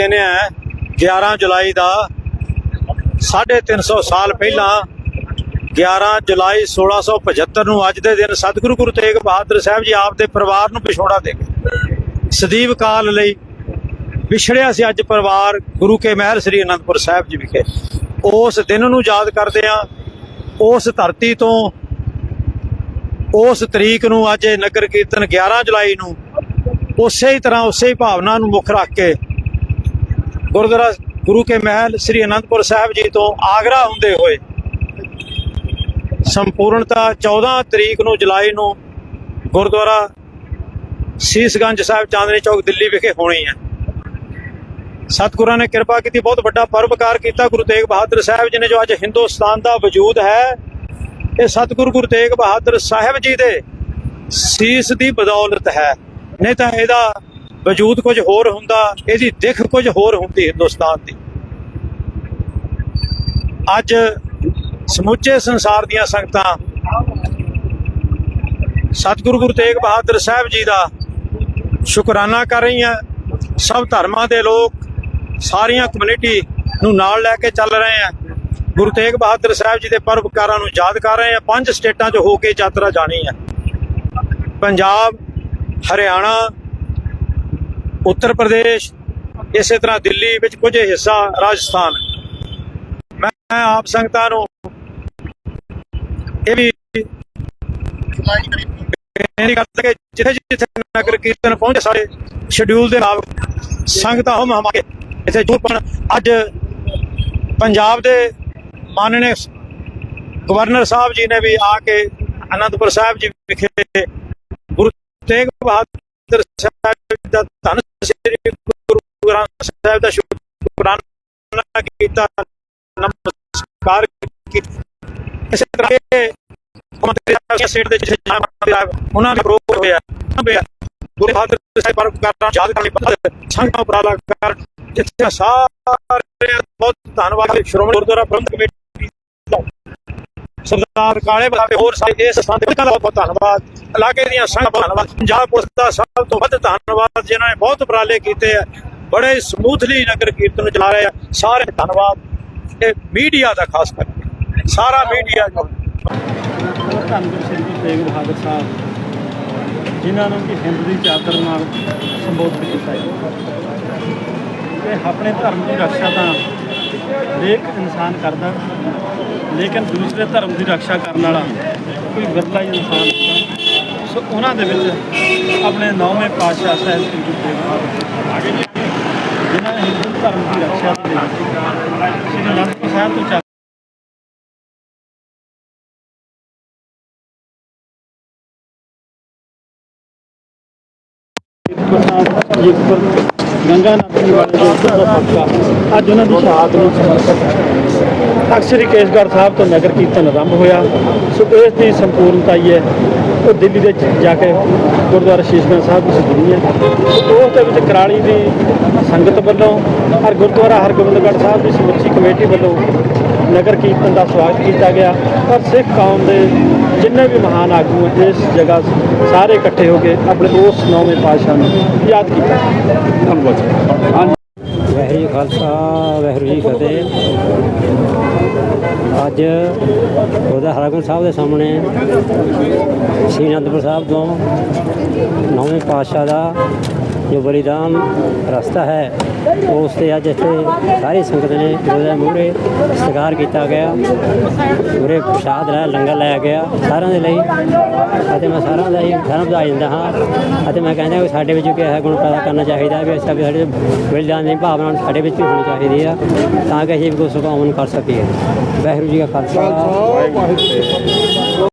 ਦਿਨ ਹੈ 11 ਜੁਲਾਈ ਦਾ। 350 ਸਾਲ ਪਹਿਲਾਂ 11 ਜੁਲਾਈ 1675 ਨੂੰ ਅੱਜ ਦੇ ਦਿਨ ਸਤਿਗੁਰੂ ਗੁਰੂ ਤੇਗ ਬਹਾਦਰ ਸਾਹਿਬ ਜੀ ਆਪ ਦੇ ਪਰਿਵਾਰ ਨੂੰ ਵਿਛੋੜਾ ਦੇ ਗਏ। ਸਦੀਵ ਕਾਲ ਲਈ ਵਿਛੜਿਆ ਸੀ ਅੱਜ ਪਰਿਵਾਰ ਗੁਰੂ ਕੇ ਮਹਿਲ ਸ੍ਰੀ ਅਨੰਦਪੁਰ ਸਾਹਿਬ ਜੀ ਵਿਖੇ। ਉਸ ਦਿਨ ਨੂੰ ਯਾਦ ਕਰਦੇ ਆ ਉਸ ਧਰਤੀ ਤੋਂ ਉਸ ਤਰੀਕ ਨੂੰ ਅੱਜ ਇਹ ਨਗਰ ਕੀਰਤਨ 11 ਜੁਲਾਈ ਨੂੰ ਉਸੇ ਹੀ ਤਰ੍ਹਾਂ ਉਸੇ ਹੀ ਭਾਵਨਾ ਨੂੰ ਮੁੱਖ ਰੱਖ ਕੇ ਗੁਰਦੁਆਰਾ ਗੁਰੂ ਕੇ ਮਹਿਲ ਸ੍ਰੀ ਅਨੰਦਪੁਰ ਸਾਹਿਬ ਜੀ ਤੋਂ ਆਗਰਾ ਹੁੰਦੇ ਹੋਏ ਸੰਪੂਰਨਤਾ 14 ਤਰੀਕ ਨੂੰ ਜੁਲਾਈ ਨੂੰ ਗੁਰਦੁਆਰਾ ਸੀਸਗੰਜ ਸਾਹਿਬ ਚਾਂਦਨੀ ਚੌਕ ਦਿੱਲੀ ਵਿਖੇ ਹੋਣੀ ਹੈ। ਸਤਿਗੁਰਾਂ ਨੇ ਕਿਰਪਾ ਕੀਤੀ, ਬਹੁਤ ਵੱਡਾ ਪਰਵਕਾਰ ਕੀਤਾ। ਗੁਰੂ ਤੇਗ ਬਹਾਦਰ ਸਾਹਿਬ ਜੀ ਨੇ ਜੋ ਅੱਜ ਹਿੰਦੁਸਤਾਨ ਦਾ ਵਜੂਦ ਹੈ, ਇਹ ਸਤਿਗੁਰੂ ਗੁਰੂ ਤੇਗ ਬਹਾਦਰ ਸਾਹਿਬ ਜੀ ਦੇ ਸੀਸ ਦੀ ਬਦੌਲਤ ਹੈ। ਨਹੀਂ ਤਾਂ ਇਹਦਾ ਵਜੂਦ ਕੁਝ ਹੋਰ ਹੁੰਦਾ, ਇਹਦੀ ਦਿੱਖ ਕੁਝ ਹੋਰ ਹੁੰਦੀ ਹਿੰਦੁਸਤਾਨ ਦੀ। ਅੱਜ ਸਮੁੱਚੇ ਸੰਸਾਰ ਦੀਆਂ ਸੰਗਤਾਂ ਸਤਿਗੁਰੂ ਗੁਰੂ ਤੇਗ ਬਹਾਦਰ ਸਾਹਿਬ ਜੀ ਦਾ ਸ਼ੁਕਰਾਨਾ ਕਰ ਰਹੀਆਂ। ਸਭ ਧਰਮਾਂ ਦੇ ਲੋਕ, ਸਾਰੀਆਂ ਕਮਿਊਨਿਟੀ ਨੂੰ ਨਾਲ ਲੈ ਕੇ ਚੱਲ ਰਹੇ ਆ। ਗੁਰੂ ਤੇਗ ਬਹਾਦਰ ਸਾਹਿਬ ਜੀ ਦੇ ਪਰਵਕਾਰਾਂ ਨੂੰ ਯਾਦ ਕਰ ਰਹੇ ਆ। ਪੰਜ ਸਟੇਟਾਂ 'ਚ ਹੋ ਕੇ ਯਾਤਰਾ ਜਾਣੀ ਹੈ ਪੰਜਾਬ, ਹਰਿਆਣਾ ਉੱਤਰ ਪ੍ਰਦੇਸ਼, ਇਸੇ ਤਰ੍ਹਾਂ ਦਿੱਲੀ ਵਿੱਚ ਕੁਝ ਹਿੱਸਾ ਰਾਜਸਥਾਨ। ਮੈਂ ਆਪ ਸੰਗਤਾਂ ਨੂੰ ਇਹ ਵੀ ਬੇਨਤੀ ਕਰਦਾ ਕਿ ਜਿੱਥੇ ਜਿੱਥੇ ਨਗਰ ਕੀਰਤਨ ਪਹੁੰਚੇ ਸਾਰੇ ਸ਼ਡਿਊਲ ਦੇ ਨਾਲ ਸੰਗਤਾਂ ਹਮ ਹਮਾ ਕੇ ਇੱਥੇ ਜੁੜ ਅੱਜ ਪੰਜਾਬ ਦੇ ਮਾਨਨੇ ਗਵਰਨਰ ਸਾਹਿਬ ਜੀ ਨੇ ਵੀ ਆ ਕੇ ਅਨੰਦਪੁਰ ਸਾਹਿਬ ਜੀ ਵਿਖੇ ਗੁਰੂ ਤੇਗ ਬਹਾਦਰ ਸਾਹਿਬ ਦਾ ਸ਼ੁਕਰਾਨਾ ਕੀਤਾ, ਨਮਸਕਾਰ ਕੀਤਾ। ਇਸੇ ਤਰ੍ਹਾਂ ਮੰਤਰੀ ਸਟੇਟ ਦੇ ਜਿਹੜੇ ਉਹਨਾਂ ਦੇ ਪ੍ਰੋਗਰਾਮ ਹੋਇਆ। ਗੁਰੂ ਬਹਾਦਰ ਸਾਹਿਬ ਪਰ ਯਾਦ ਕਰਨ ਲਈ ਸੰਗਤਾਂ ਉਪਰਾਲਾ ਕਰ ਜਿੱਥੇ ਸਾਰੇ ਬਹੁਤ ਧੰਨਵਾਦ ਸ਼੍ਰੋਮਣੀ ਗੁਰਦੁਆਰਾ ਪ੍ਰਬੰਧਕ ਕਮੇਟੀ ਦਾ ਸਰਦਾਰ ਕਾਲੇ ਬਲਾਵੇ ਹੋਰ ਸਾਰੇ ਇਸ ਸਥਾਨ ਦੇ ਬਹੁਤ ਧੰਨਵਾਦ। ਇਲਾਕੇ ਦੀਆਂ ਸੰਗਤਾਂ ਧੰਨਵਾਦ। ਪੰਜਾਬ ਪੁਲਿਸ ਦਾ ਸਭ ਤੋਂ ਵੱਧ ਧੰਨਵਾਦ, ਜਿਨ੍ਹਾਂ ਨੇ ਬਹੁਤ ਉਪਰਾਲੇ ਕੀਤੇ ਆ। ਬੜੇ ਸਮੂਥਲੀ ਨਗਰ ਕੀਰਤਨ ਚਲਾ ਰਹੇ ਆ। ਸਾਰੇ ਧੰਨਵਾਦ ਇਹ ਮੀਡੀਆ ਦਾ ਖਾਸ ਕਰਕੇ। ਸਾਰਾ ਮੀਡੀਆ ਜੋ ਧੰਨਵਾਦ ਸਿੰਘ ਜੀ, ਤੇਗ ਬਹਾਦਰ ਸਾਹਿਬ, ਜਿਨ੍ਹਾਂ ਨੂੰ ਕਿ ਹਿੰਦ ਦੀ ਚਾਦਰ ਨਾਲ ਸੰਬੋਧਿਤ ਕੀਤਾ ਹੈ ਤੇ ਆਪਣੇ ਧਰਮ ਦੀ ਰੱਖਿਆ ਤਾਂ ਹਰੇਕ ਇਨਸਾਨ ਕਰਦਾ, ਲੇਕਿਨ ਦੂਸਰੇ ਧਰਮ ਦੀ ਰੱਖਿਆ ਕਰਨ ਵਾਲਾ ਕੋਈ ਵਿਰਲਾ ਹੀ ਇਨਸਾਨ ਹੁੰਦਾ ਸੋ, ਉਹਨਾਂ ਦੇ ਵਿੱਚ ਆਪਣੇ ਨੌਵੇਂ ਪਾਤਸ਼ਾਹ ਸਾਹਿਬ ਸ੍ਰੀ ਗੁਰੂ ਤੇਗ ਬਹਾਦਰ ਸਾਹਿਬ ਜਿਨ੍ਹਾਂ ਨੇ ਹਿੰਦੂ ਧਰਮ ਦੀ ਰੱਖਿਆ ਦੇ ਲਈ ਸ੍ਰੀ ਅਨੰਦਪੁਰ ਸਾਹਿਬ ਤੋਂ ਚੱਲ ਜੀਤਪੁਰ ਗੰਗਾ ਨਦੀ ਵਾਲੇ ਦਾ ਪੱਕਾ। ਅੱਜ ਉਹਨਾਂ ਦੀ ਸ਼ਹਾਦਤ ਨੂੰ ਸਮਰਪਿਤ ਅਕਸਰੀ ਕੇਸਗੜ੍ਹ ਸਾਹਿਬ ਤੋਂ ਨਗਰ ਕੀਰਤਨ ਆਰੰਭ ਹੋਇਆ। ਸੋ ਇਸ ਦੀ ਸੰਪੂਰਨਤਾ ਹੀ ਹੈ। ਉਹ ਦਿੱਲੀ ਦੇ ਜਾ ਕੇ ਗੁਰਦੁਆਰਾ ਸ਼ੀਸ਼ਗੰਜ ਸਾਹਿਬ ਦੀ ਸਜਣੀ ਹੈ। ਉਸ ਦੇ ਵਿੱਚ ਕਰਾਲੀ ਦੀ ਸੰਗਤ ਵੱਲੋਂ ਔਰ ਗੁਰਦੁਆਰਾ ਹਰਗੋਬਿੰਦਗੜ੍ਹ ਸਾਹਿਬ ਦੀ ਸਮੁੱਚੀ ਕਮੇਟੀ ਵੱਲੋਂ ਨਗਰ ਕੀਰਤਨ ਦਾ ਸਵਾਗਤ ਕੀਤਾ ਗਿਆ। ਔਰ ਸਿੱਖ ਕੌਮ ਦੇ ਜਿੰਨੇ ਵੀ ਮਹਾਨ ਆਗੂ ਇਸ ਜਗ੍ਹਾ ਸਾਰੇ ਇਕੱਠੇ ਹੋ ਕੇ ਆਪਣੇ ਉਸ ਨੌਵੇਂ ਪਾਤਸ਼ਾਹ ਨੂੰ ਯਾਦ ਕੀਤਾ। ਧੰਨਵਾਦ ਵਾਹਿਗੁਰੂ ਜੀ, ਖਾਲਸਾ, ਵਾਹਿਗੁਰੂ ਜੀ ਫਤਿਹ। ਅੱਜ ਉਹਦਾ ਹਰਗੋਬਿੰਦ ਸਾਹਿਬ ਦੇ ਸਾਹਮਣੇ ਸ੍ਰੀ ਅਨੰਦਪੁਰ ਸਾਹਿਬ ਤੋਂ ਨੌਵੇਂ ਪਾਤਸ਼ਾਹ ਦਾ ਜੋ ਬਲੀਦਾਨ ਰਸਤਾ ਹੈ, ਉਸ ਤੇ ਅੱਜ ਇੱਥੇ ਸਾਰੀ ਸੰਗਤ ਨੇ ਉਹਦੇ ਮੂਹਰੇ ਸਤਿਕਾਰ ਕੀਤਾ ਗਿਆ। ਪੂਰੇ ਪ੍ਰਸ਼ਾਦ ਲਾਇਆ ਲੰਗਰ ਲਾਇਆ ਗਿਆ। ਸਾਰਿਆਂ ਦੇ ਲਈ ਅਤੇ ਮੈਂ ਸਾਰਿਆਂ ਦਾ ਹੀ ਧਰਮ ਵਧਾਈ ਦਿੰਦਾ ਹਾਂ। ਅਤੇ ਮੈਂ ਕਹਿੰਦਾ ਕਿ ਸਾਡੇ ਵਿੱਚ ਕਿਹਾ ਹੈ ਗੁਣ ਪੈਦਾ ਕਰਨਾ ਚਾਹੀਦਾ ਵੀ ਅਸੀਂ ਵੀ ਸਾਡੇ ਬਲੀਦਾਨ ਦੀ ਭਾਵਨਾ ਸਾਡੇ ਵਿੱਚ ਹੋਣੀ ਚਾਹੀਦੀ ਆ, ਤਾਂ ਕਿ ਅਸੀਂ ਵੀ ਕੋਈ ਸੁਭਾਵਨ ਕਰ ਸਕੀਏ। ਵਾਹਿਗੁਰੂ ਜੀ ਕਾ ਖਾਲਸਾ।